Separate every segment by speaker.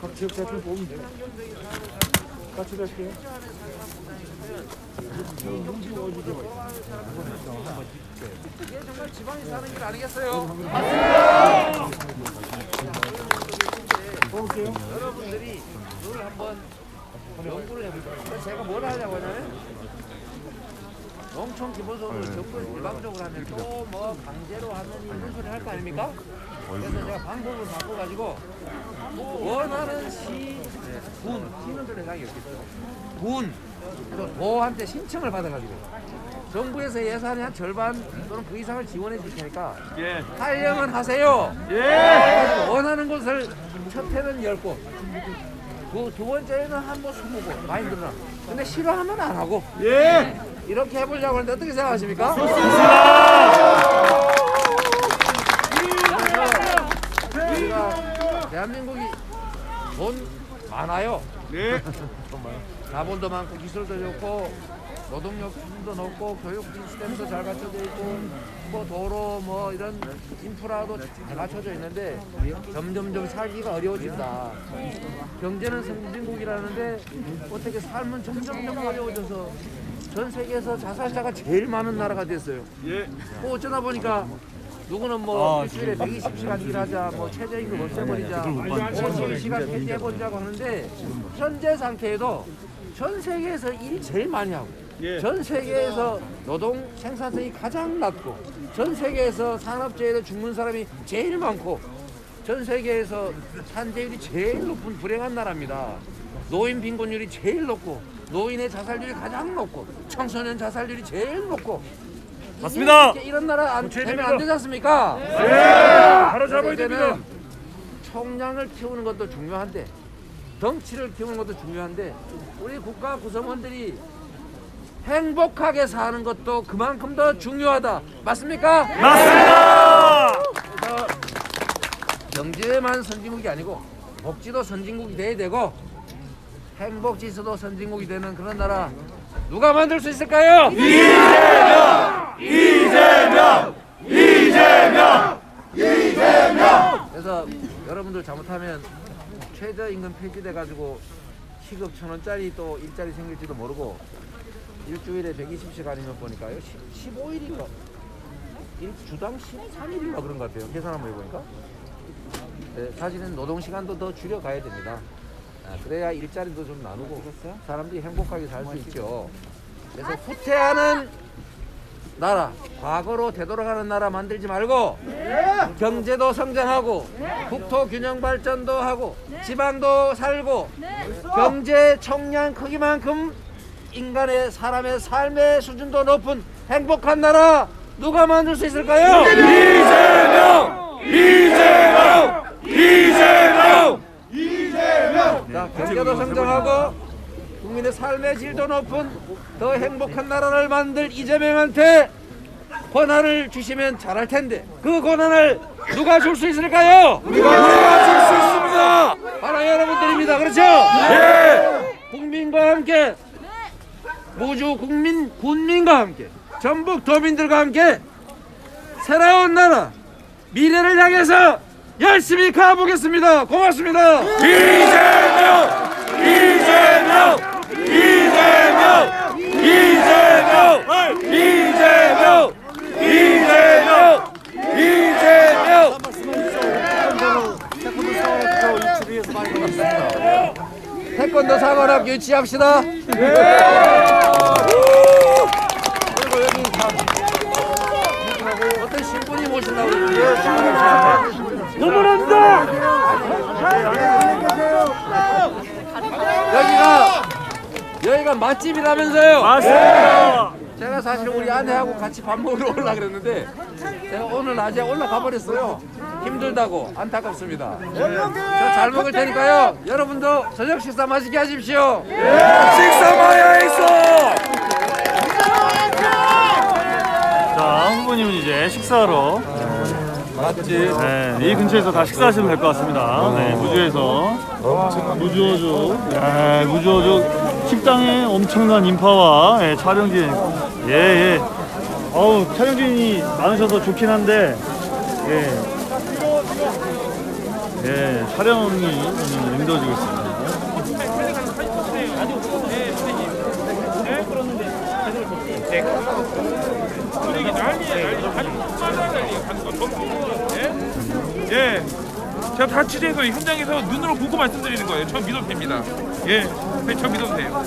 Speaker 1: 각 지역자들 뽑으면 돼요. 같이 갈게요.
Speaker 2: 이게 정말 지방에 사는 길 아니겠어요?
Speaker 1: 뽑을게요.
Speaker 2: 여러분들이 늘 한번 연구를 해보세요. 그래서 제가 뭘 하려고 하냐면 농촌 기본소득을 정부에서 일방적으로 하면 또 뭐 강제로 하는 이런 소리 할 거 아닙니까? 그래서 제가 방법을 바꿔가지고 원하는 시, 군, 시는 들 생각이 없겠죠. 군, 또 도한테 신청을 받아가지고 정부에서 예산의 한 절반 또는 그 이상을 지원해 줄 테니까
Speaker 1: 예.
Speaker 2: 하려면 하세요.
Speaker 1: 예.
Speaker 2: 원하는 곳을 첫 해는 열 곳, 두, 두 번째는 한뭐 스무 곳 많이 늘어나. 근데 싫어하면 안 하고
Speaker 1: 예.
Speaker 2: 이렇게 해보려고 하는데 어떻게 생각하십니까? 그래서 우리가 대한민국이 돈 많아요.
Speaker 1: 네.
Speaker 2: 자본도 많고 기술도 좋고 노동력 수준도 높고 교육 시스템도 잘 갖춰져 있고 뭐 도로 뭐 이런 인프라도 잘 갖춰져 있는데 점점점 살기가 어려워진다. 경제는 선진국이라는데 어떻게 삶은 점점점 어려워져서 전 세계에서 자살자가 제일 많은 나라가 됐어요.
Speaker 1: 예.
Speaker 2: 뭐 어쩌다 보니까 누구는 뭐 일주일에 120시간 일하자, 뭐 최저임금 없애버리자, 52시간 폐지해버리자고 하는데 현재 상태에도 전 세계에서 일 제일 많이 하고
Speaker 1: 예.
Speaker 2: 전 세계에서 노동 생산성이 가장 낮고 전 세계에서 산업재해로 죽는 사람이 제일 많고 전 세계에서 산재율이 제일 높은 불행한 나라입니다. 노인 빈곤율이 제일 높고 노인의 자살률이 가장 높고 청소년 자살률이 제일 높고
Speaker 3: 맞습니다.
Speaker 2: 이렇게 이런 나라 안 되면 안 되지 않습니까?
Speaker 1: 바로 잡아야 됩니다.
Speaker 2: 총량을 키우는 것도 중요한데 덩치를 키우는 것도 중요한데 우리 국가 구성원들이 행복하게 사는 것도 그만큼 더 중요하다. 맞습니까?
Speaker 3: 맞습니다.
Speaker 2: 그래서 경제만 선진국이 아니고 복지도 선진국이 돼야 되고 행복 지수도 선진국이 되는 그런 나라 누가 만들 수 있을까요? 그래서 여러분들 잘못하면 최저임금 폐지돼 가지고 시급 천 원짜리 또 일자리 생길지도 모르고 일주일에 120시간이면 보니까요. 15일인가? 일 주당 13일인가 그런 것 같아요. 계산 한번 해보니까. 네, 사실은 노동 시간도 더 줄여가야 됩니다. 아, 그래야 일자리도 좀 나누고 사람들이 행복하게 살 수 있죠. 그래서 후퇴하는 나라, 과거로 되돌아가는 나라 만들지 말고 경제도 성장하고 국토 균형 발전도 하고 지방도 살고 경제 총량 크기만큼 인간의 사람의 삶의 수준도 높은 행복한 나라 누가 만들 수 있을까요?
Speaker 3: 이재명! 이재명! 이재명!
Speaker 2: 자, 경제도 성장하고 국민의 삶의 질도 높은 더 행복한 나라를 만들 이재명한테 권한을 주시면 잘할 텐데 그 권한을 누가 줄 수 있을까요?
Speaker 3: 우리가 줄수 있습니다.
Speaker 2: 바로 여러분들입니다. 그렇죠?
Speaker 3: 예!
Speaker 2: 국민과 함께 무주 국민 군민과 함께 전북 도민들과 함께 새로운 나라 미래를 향해서 열심히 가보겠습니다. 고맙습니다.
Speaker 3: 이재명! 이재명! 이재명! 이재명! 이재명!
Speaker 2: 태권도 사관학 유치합시다. 그리고 여기 다 어떤 신분이 모신다고
Speaker 1: 너무합니다.
Speaker 2: 여기가 여기가 맛집이라면서요.
Speaker 3: 맞습니다.
Speaker 2: 제가 사실 우리 아내하고 같이 밥 먹으러 올라 그랬는데 제가 오늘 낮에 올라가 버렸어요. 힘들다고 안타깝습니다. 저 잘 먹을 테니까요. 여러분도 저녁 식사 맛있게 하십시오.
Speaker 3: 식사 마야 있어. 자, 후보님은 이제 식사하러
Speaker 1: 맞지.
Speaker 3: 네, 이 근처에서 다 식사하시면 될 것 같습니다. 네, 무주에서 무주어주, 네, 무주어주 식당에 엄청난 인파와 예, 촬영진, 예, 예. 어우, 촬영진이 많으셔서 좋긴 한데, 예. 예, 촬영이 좀 힘들어지고 있습니다.
Speaker 4: 예? 예 제가 다 취재해서 현장에서 눈으로 보고 말씀드리는 거예요 전 믿어도 됩니다 예, 네, 전 믿어도 돼요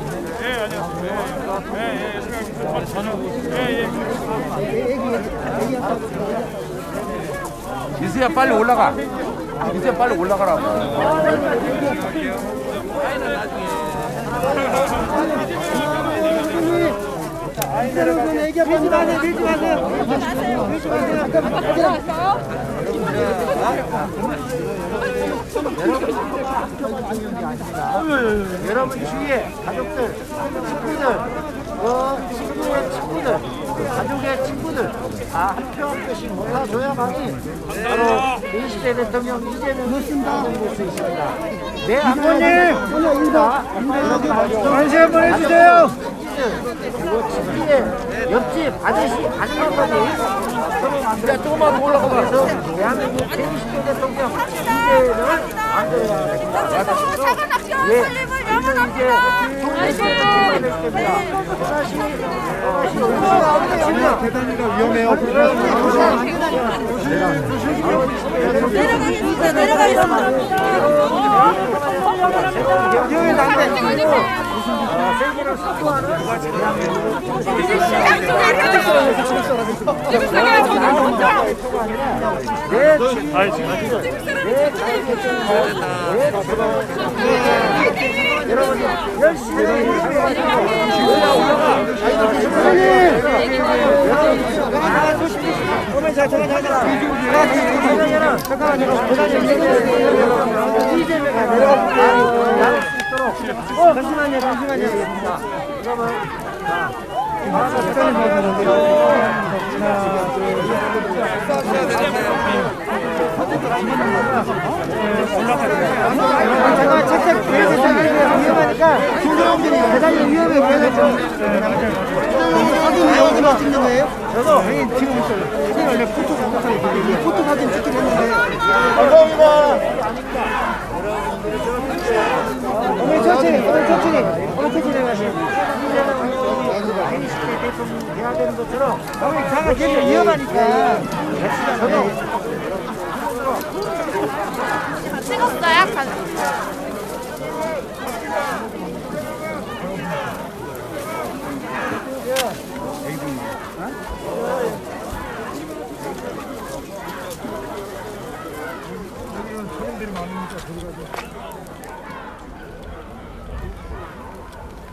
Speaker 4: 예 안녕하세요 예, 예, 예, 수고하셨습니다. 예, 예.
Speaker 5: 이수야 빨리 올라가. 이수야 빨리 올라가라고.
Speaker 2: 여러분 얘기하면 안에 밀지 마세요. 밀지 마세요. 여러분 주위에 가족들, 친구들, 어, 친구의 친구들, 가족의 친구들 다한표한 표씩 몰아줘야만이 바로 20대 대통령 이재명이 당선될 수 있습니다. 내 앞에 오늘 인사 관심 한번 해주세요. 그리고 친구의 옆집 아저씨 아줌마까지 만들어 조금만 더 올라가 그래서 대한민국 제20대 대통령 이재명을 만들어야 됩니다.
Speaker 6: 작은 학교
Speaker 2: 예,
Speaker 6: 설립을.
Speaker 2: 다시 다시 우리가 대단히가 위험해요.
Speaker 6: 내려가겠습니다. 내려가겠습니다.
Speaker 2: 여기 남자 잠깐만 잠깐만 잠깐만 잠깐만요 어 잠시만요 잠시만요 자 그러면 자 알아서 잠깐 책책 계속 위험하니까 대단히 위험해 그래서 사진 어디가 찍는 거예요? 저도 형님 지금 사진 원래 포토 감사해요. 포토 사진 찍긴 했는데. 감사합니다. 어머니 천천히 어머니 천천히. 어머니 천천히 가세요 이재명 의원이 20대 대통령 돼야 되는 것처럼 어머니 잠깐 계속 위험하니까. 저도.
Speaker 6: 찍었어요? 가-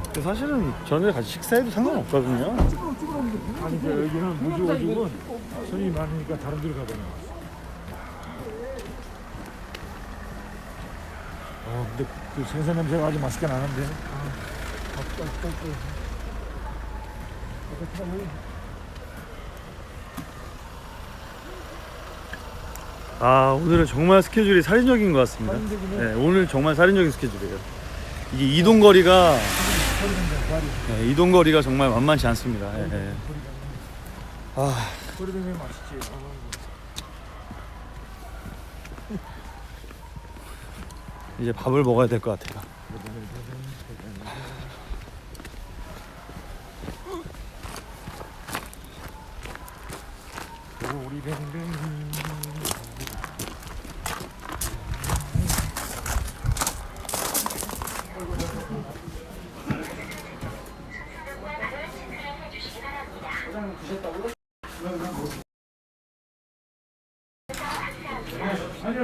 Speaker 3: 근데 사실은 전에 같이 식사해도 상관없거든요.
Speaker 7: 아니 그 여기는 무주 오죽은 손이 많으니까 다른 데로 가잖아. 어 근데 그 생선 냄새가 아주 맛있게 나는데.
Speaker 3: 아 오늘은 정말 스케줄이 살인적인 것 같습니다. 네, 오늘 정말 살인적인 스케줄이에요. 이게 이동 거리가 네, 이동 거리가 정말 만만치 않습니다. 예, 예. 아
Speaker 7: 맛있지.
Speaker 3: 이제 밥을 먹어야 될 것 같아요.
Speaker 7: 우리 뱅뱅 이.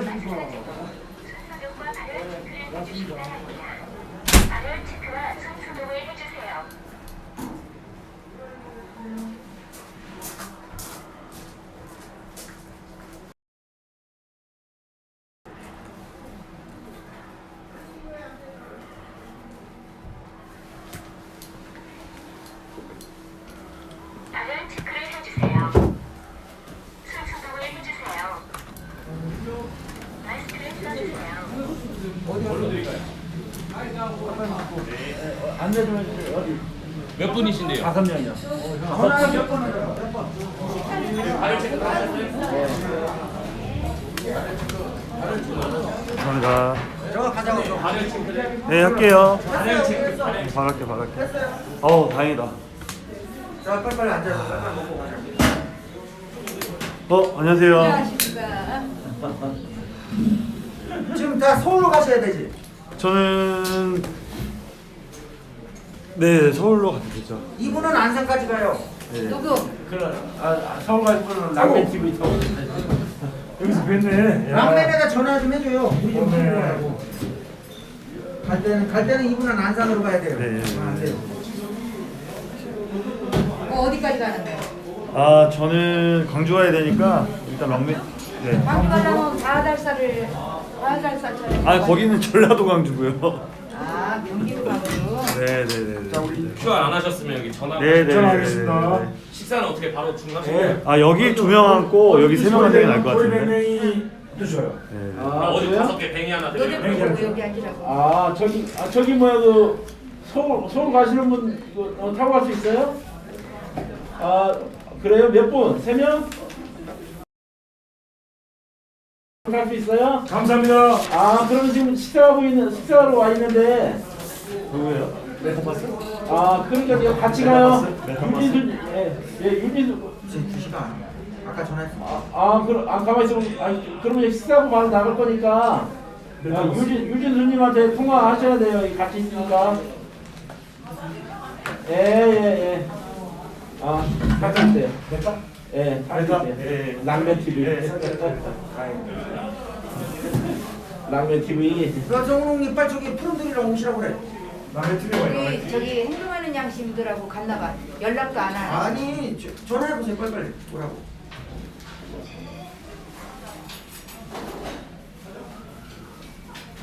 Speaker 8: 발열 체크를 해주세요. 손 소독을 해주세요. 마스크를 써주세요.
Speaker 4: 몇 분이신데요?
Speaker 5: 다섯 명이요.
Speaker 2: 전화 몇 번을 몇 번.
Speaker 3: 감사합니다. 네, 할게요. 바랄게, 바랄게. 어우, 다행이다.
Speaker 1: 자 빨리빨리 앉아서 빨리빨리 먹고 가자.
Speaker 3: 어, 안녕하세요.
Speaker 9: 안녕하십니까.
Speaker 1: 지금 다 서울로 가셔야 되지.
Speaker 3: 저는 네 서울로 갔겠죠.
Speaker 1: 이분은 안산까지 가요.
Speaker 9: 누구?
Speaker 7: 아, 서울 갈 분은 남편 TV 타고 여기서 뵀네. 야.
Speaker 1: 막내에다 전화 좀 해줘요. 우리 좀
Speaker 7: 네.
Speaker 1: 보고 갈 때는 갈 때는 이분은 안산으로 가야 돼요.
Speaker 3: 네.
Speaker 1: 아, 안 돼요.
Speaker 9: 어, 어디까지 가는 거야?
Speaker 3: 아 저는 광주 가야 되니까 일단 명매. 네.
Speaker 9: 광주 가려면 바달살을
Speaker 3: 아 거기는 전라도 광주고요.
Speaker 9: 아 경기도 광주.
Speaker 3: 네네네. 자 우리.
Speaker 4: 휴가 안 하셨으면 여기 전화
Speaker 3: 네네.
Speaker 7: 전화하겠습니다.
Speaker 4: 식사는 어떻게 바로 중간에
Speaker 7: 네.
Speaker 3: 아 여기 두 명 앉고 여기 세 명 앉는 게 나을 것
Speaker 7: 소리
Speaker 3: 같은데.
Speaker 7: 맹맹이 또 줘요.
Speaker 3: 네.
Speaker 4: 아, 어디 다섯 개 뱅이 하나
Speaker 9: 너네
Speaker 4: 드리면
Speaker 9: 보고 여기 앉으라고.
Speaker 7: 아 저기 아 저기 뭐야 그 서울 서울 가시는 분 이거, 어, 타고 갈 수 있어요? 아 그래요 몇 분? 세 명? 갈수 있어요? 감사합니다. 아 그러면 지금 식사하고 있는 식사하러 와 있는데
Speaker 3: 누구예요?
Speaker 7: 아 그러니까 이거 같이 가요. 윤진수 예, 예 윤진수
Speaker 1: 지금 2 시간. 아까 전화했어.
Speaker 7: 아, 그럼 아 가만 있어. 아, 그러면 식사하고 바로 나갈 거니까. 아, 유진 유진수님한테 통화하셔야 돼요. 이 같이 있으니까. 예, 예, 예. 아, 있어요. 됐다? 예, 있어요.
Speaker 3: 예.
Speaker 7: 랑면 TV. 랑면 TV.
Speaker 1: 그 정웅님 빨리 저기 푸른들이랑 오시라고 그래.
Speaker 9: 우리 저기 행동하는 양심들하고 갔나 봐. 연락도 안 하네.
Speaker 1: 아니 저, 전화해보세요 빨리빨리 오라고.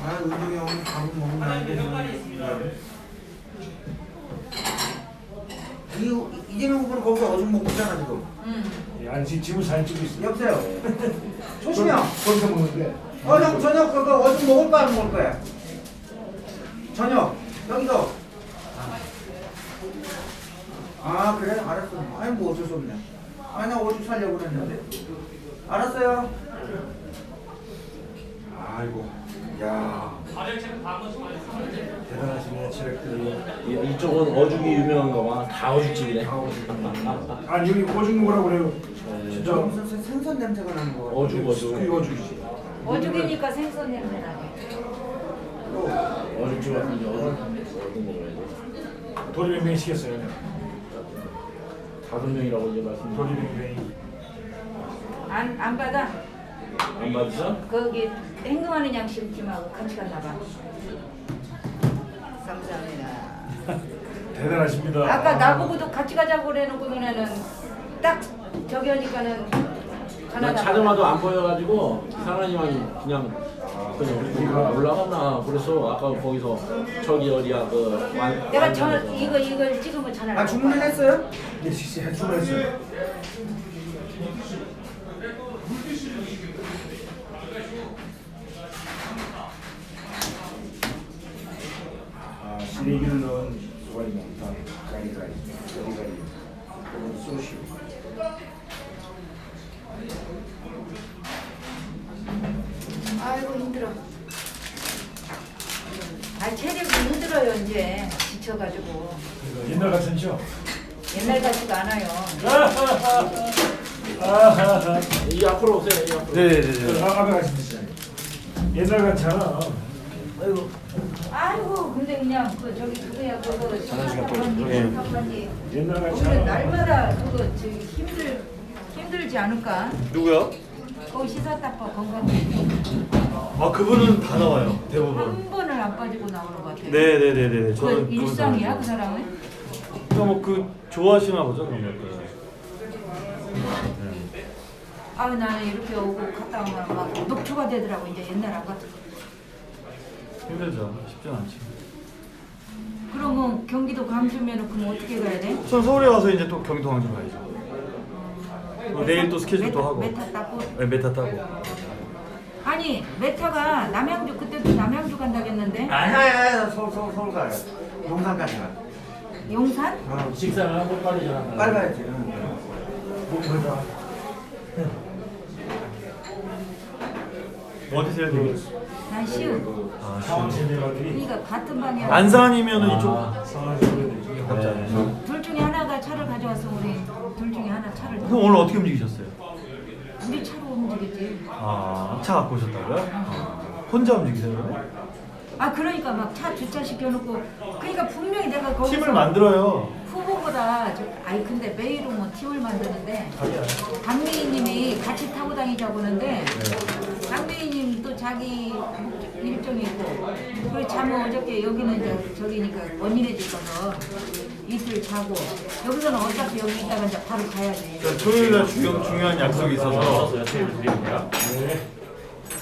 Speaker 1: 아 은종이 형이 밥을 먹는다는데 이 이재명 후보는 거기서 어죽 먹고 있잖아 지금.
Speaker 9: 응.
Speaker 7: 안지 지금 사진 찍고 있어.
Speaker 1: 여보세요. 초심형.
Speaker 7: 거기서 먹는데.
Speaker 1: 어, 형 저녁 그거 어죽 먹을 거야 안 먹을 거야? 저녁 여기서. 아 그래 알았어. 아니 뭐 어쩔 수 없네. 아니 나 오죽 살려고 그랬는데. 알았어요. 아이고. 야.
Speaker 7: 대단하시네 체력들이.
Speaker 5: 이쪽은 어죽이 유명한가 봐. 다 어죽집이네.
Speaker 7: 아니 여기 오죽 먹으라고 그래요. 진짜
Speaker 1: 무슨 생- 생선 냄새가 나는 거.
Speaker 5: 어죽 어죽.
Speaker 7: 그 어죽이지.
Speaker 9: 어죽이니까 생선 냄새 나네.
Speaker 5: 어죽집 같은 게 어죽 어죽 먹어야지.
Speaker 7: 도리맹맹이 시켰어요.
Speaker 5: 다섯 명이라고 이제 말씀.
Speaker 7: 도리맹맹이.
Speaker 9: 안, 안 받아?
Speaker 5: 안 받으셔?
Speaker 9: 거기 행동하는 양심팀하고 같이 갔나 봐. 감사합니다.
Speaker 7: 대단하십니다.
Speaker 9: 아까 나보고도 같이 가자고 그래놓고 너네는 딱 저기 하니까는
Speaker 5: 나. 찾아봐도 안 보여가지고 사장님이 그냥 그냥 우리 올라갔나 그래서 아까 거기서 저기 어디야 그 완-
Speaker 9: 내가 전
Speaker 5: 완전에서.
Speaker 9: 이거 이걸 찍으면 전화를.
Speaker 1: 아 주문을 했어요?
Speaker 7: 네, 진짜 주문했어요. 아, 넣은 소갈이 많다. 가리가리, 가리가리, 그리고 소시.
Speaker 9: 아이고 힘들어. 아 체력이 힘들어요 이제 지쳐가지고
Speaker 7: 옛날 같은죠?
Speaker 9: 옛날 같지가 않아요.
Speaker 7: 아하하.
Speaker 5: 이 앞으로 오세요 이 앞으로
Speaker 3: 네네네.
Speaker 7: 아, 앞에 가시죠. 옛날 같잖아.
Speaker 9: 아이고. 아이고 근데 그냥 그 저기 그거야 그거 거기는
Speaker 7: 같잖아.
Speaker 9: 날마다 그거 저기 힘들 힘들지 않을까?
Speaker 3: 누구요?
Speaker 9: 거기 시사타파 건강
Speaker 3: 아 그분은 다 나와요 대부분.
Speaker 9: 한 번을 안 빠지고 나오는 것 같아요.
Speaker 3: 네네네네.
Speaker 9: 그
Speaker 3: 저는
Speaker 9: 일상이야 그 사람은?
Speaker 3: 뭐그 좋아하시나 보죠 그런 것들.
Speaker 9: 아 나는 이렇게 오고 갔다 오면 막 녹초가 되더라고 이제 옛날 안 같은.
Speaker 3: 힘들죠. 쉽진 않지.
Speaker 9: 그러면 경기도 광주면 그럼 어떻게 가야 돼?
Speaker 3: 전 서울에 와서 이제 또 경기도 광주 가야죠. 뭐 내일 또 스케줄도
Speaker 9: 메타,
Speaker 3: 하고.
Speaker 9: 메타 따고.
Speaker 3: 네, 메타 타고.
Speaker 9: 아니 메타가 남양주 그때도 남양주 간다겠는데
Speaker 1: 아니야 서울 서울 서울 가요. 용산까지 가.
Speaker 9: 용산?
Speaker 5: 식사를 하고 빨리 전화
Speaker 1: 빨리 가야지.
Speaker 7: 목표다.
Speaker 3: 어디서 해야 되게?
Speaker 9: 난 시우.
Speaker 3: 아,
Speaker 9: 그러니까 같은 방향.
Speaker 3: 안산이면은 이쪽.
Speaker 9: 둘 중에 하나가 차를 가져와서 우리 둘 중에 하나 차를.
Speaker 3: 그럼 오늘 어떻게 움직이셨어요?
Speaker 9: 우리 차로 움직이지.
Speaker 3: 아, 차 갖고 오셨다고요? 아, 혼자 움직이세요?
Speaker 9: 아 그러니까 막 차 주차 시켜놓고 그러니까 분명히 내가 거기서
Speaker 3: 팀을 만들어요.
Speaker 9: 후보보다 저, 아니 근데 매일 오면 팀을 만드는데 강미희님이 같이 타고 다니자고 하는데 또 자기 목적- 일정이 있고 그리고 잠은 어저께 여기는 이제 저기니까 원인해 줄 거서 이틀 자고 여기서는 어차피 여기 있다가 이제 바로 가야지
Speaker 3: 그러니까 토요일 날 중요, 중요한 약속이 있어서
Speaker 10: 드립니다.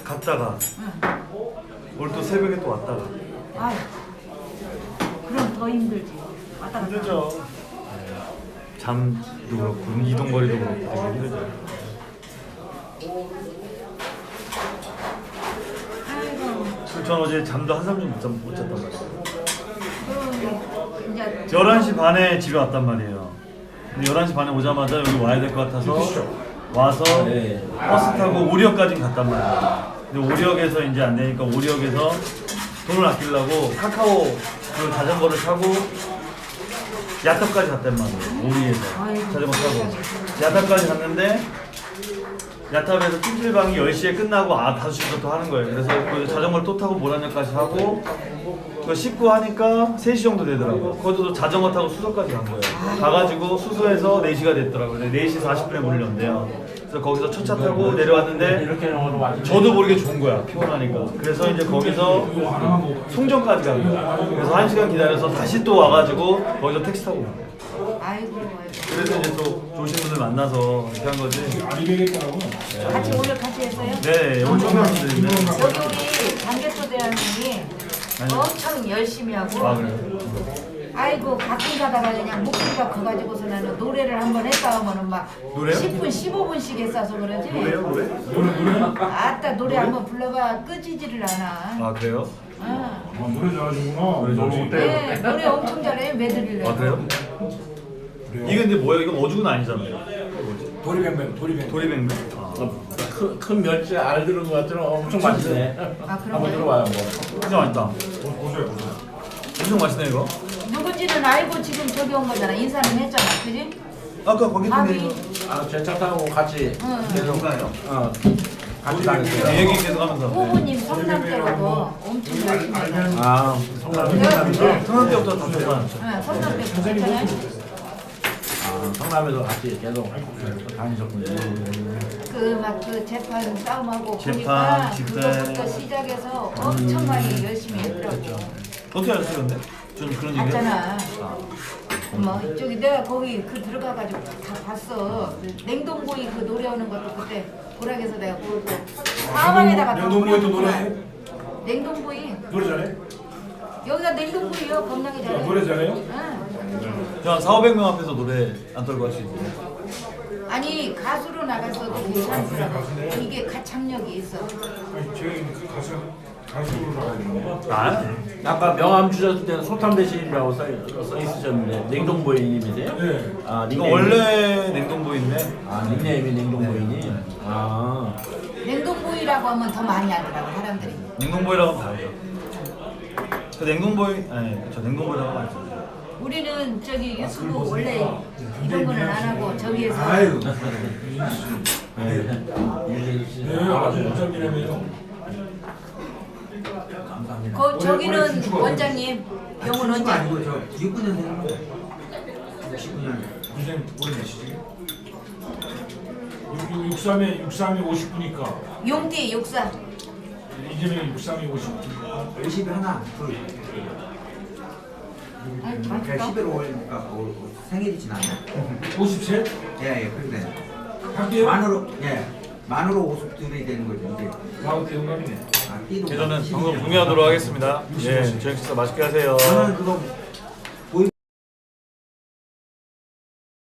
Speaker 3: 갔다가
Speaker 9: 응.
Speaker 3: 오늘 또 새벽에 또 왔다가.
Speaker 9: 아유 그럼 더 힘들지 왔다 갔다
Speaker 3: 힘들죠. 잠도 그렇고 이동 거리도 그렇고 되게 힘들죠.
Speaker 9: 아이고
Speaker 3: 그리고 전 어제 잠도 한삼 좀 못, 잠- 못 잤단 말이에요.
Speaker 9: 그럼 이제
Speaker 3: 11시 반에 집에 왔단 말이에요. 근데 11시 반에 오자마자 여기 와야 될 것 같아서 와서
Speaker 5: 네.
Speaker 3: 버스 타고 오리역까지 갔단 말이에요. 근데 오리역에서 이제 안 되니까 오리역에서 돈을 아끼려고 카카오 그 자전거를 타고 야탑까지 갔단 말이에요. 오리에서 자전거 타고 야탑까지 갔는데 야탑에서 찜질방이 10시에 끝나고 아 5시부터 하는 거예요. 그래서 그 자전거를 또 타고 모란역까지 하고 그 씻고 하니까 3시 정도 되더라고요. 거기서 자전거 타고 수서까지 간 거예요. 가가지고 수서에서 4시가 됐더라고요. 근데 4시 40분에 문을 연대요. 그래서 거기서 첫 차 타고 내려왔는데 저도 모르게 좋은 거야 피곤하니까 그래서 이제 거기서 송정까지 간 거야 그래서 한 시간 기다려서 다시 또 와가지고 거기서 택시 타고
Speaker 9: 아이고 아이고
Speaker 3: 그래서 이제 또 좋으신 분들 만나서 이렇게 한 거지
Speaker 9: 같이 오늘 같이 했어요?
Speaker 3: 네 엄청 많은데
Speaker 9: 여기 우리 장개초 대학생이 엄청 열심히 하고
Speaker 3: 아 그래요?
Speaker 9: 아이고 가끔 가다가 그냥 목소리가 커가지고서 나는 노래를 한번 했다 하면은 막
Speaker 3: 노래요?
Speaker 9: 10분 15분씩 했어서 그러지
Speaker 3: 노래요 노래?
Speaker 9: 아따 노래 한번 불러봐 끄지지를 않아
Speaker 3: 아 그래요?
Speaker 9: 어.
Speaker 3: 노래 잘하시구나
Speaker 9: 네 노래 엄청 잘해 매드릴래
Speaker 3: 아 그래요? 이게 근데 뭐야 이건 어죽은 아니잖아요.
Speaker 7: 도리뱅뱅 도리뱅.
Speaker 3: 도리뱅뱅. 아
Speaker 5: 큰, 큰 멸치 알 들은 것 같더니 엄청 맛있네.
Speaker 9: 아 그런
Speaker 5: 한번
Speaker 9: 거요?
Speaker 5: 들어봐요 뭐.
Speaker 3: 진짜 맛있다. 엄청 맛있네 이거.
Speaker 9: 누군지는 알고 지금 저기 온 거잖아. 인사는 했잖아. 그지?
Speaker 3: 아까 거기
Speaker 9: 밥이.
Speaker 3: 있는
Speaker 5: 아 제 차 타고 같이
Speaker 9: 응.
Speaker 5: 계속 어 같이 다녔어요.
Speaker 3: 그 얘기 계속 하면서.
Speaker 9: 부모님 성남대로도 엄청 열심히 해서
Speaker 5: 아 성남
Speaker 3: 성남 때부터 다 정말
Speaker 9: 응, 성남대 괜찮아요?
Speaker 5: 아, 성남에서 같이 계속 다니셨군요.
Speaker 9: 그 막 그 재판 싸움하고
Speaker 3: 재판,
Speaker 9: 보니까
Speaker 3: 집회.
Speaker 9: 그거부터 시작해서 엄청 많이 열심히 했더라고
Speaker 3: 어떻게 아셨어요 근데? 저는 그런 얘기
Speaker 9: 봤잖아 뭐 이쪽이 내가 거기 그 들어가가지고 다 봤어 그 냉동고이 그 노래하는 것도 그때 보락에서 내가 보고 사방에다가 다
Speaker 7: 냉동고이도. 노래해?
Speaker 9: 냉동고이
Speaker 7: 노래 잘해?
Speaker 9: 여기가 냉동고이요 겁나게 잘해
Speaker 7: 노래 잘해요?
Speaker 9: 응.
Speaker 3: 저한 4, 500명 앞에서 노래 안 떨고 할 수 있어요
Speaker 9: 아니 가수로 나갔어도 괜찮더라고 이게 가창력이 있어.
Speaker 7: 아니 제가 그 가수 가수로 나가야 되는데
Speaker 3: 아?
Speaker 5: 아까 명함 주셨을 때는 소탐 대신이라고 써, 써 있으셨는데 냉동보이님이세요?
Speaker 7: 네.
Speaker 5: 아
Speaker 3: 이거
Speaker 5: 닉네임이-
Speaker 3: 원래 냉동보인데?
Speaker 5: 아 닉네임이 냉동보이니? 아.
Speaker 9: 냉동고이라고 하면 더 많이 알더라고 사람들이.
Speaker 3: 냉동보이라고 하면 다르죠. 그 냉동보이 아니 저 냉동보이라고 하면 알죠
Speaker 9: 우리는 저기 유튜브 원래 이런 거는 안 하고 저기에서
Speaker 7: 아유.
Speaker 3: 네.
Speaker 7: 네 아주 원장님이네요.
Speaker 9: 거, 저기는 원장님 영훈 원장.
Speaker 7: 무슨 오래 되시지? 63에 63에 59니까.
Speaker 9: 용띠 육사.
Speaker 7: 이재명이 63에 59.
Speaker 1: 50이 하나, 둘.
Speaker 9: 아니 잘
Speaker 1: 제가
Speaker 9: 다
Speaker 1: 11월이니까 생일이 지났나?
Speaker 7: 53?
Speaker 1: 예, 예, 그런데.
Speaker 7: 할게요.
Speaker 1: 만으로, 예. 만으로 50둘이 되는 거죠, 이제.
Speaker 7: 와우 대응감이네.
Speaker 1: 아,
Speaker 3: 예, 저는
Speaker 1: 12
Speaker 3: 방송 공유하도록 하겠습니다 예 저녁 식사 맛있게 하세요
Speaker 1: 저는 그거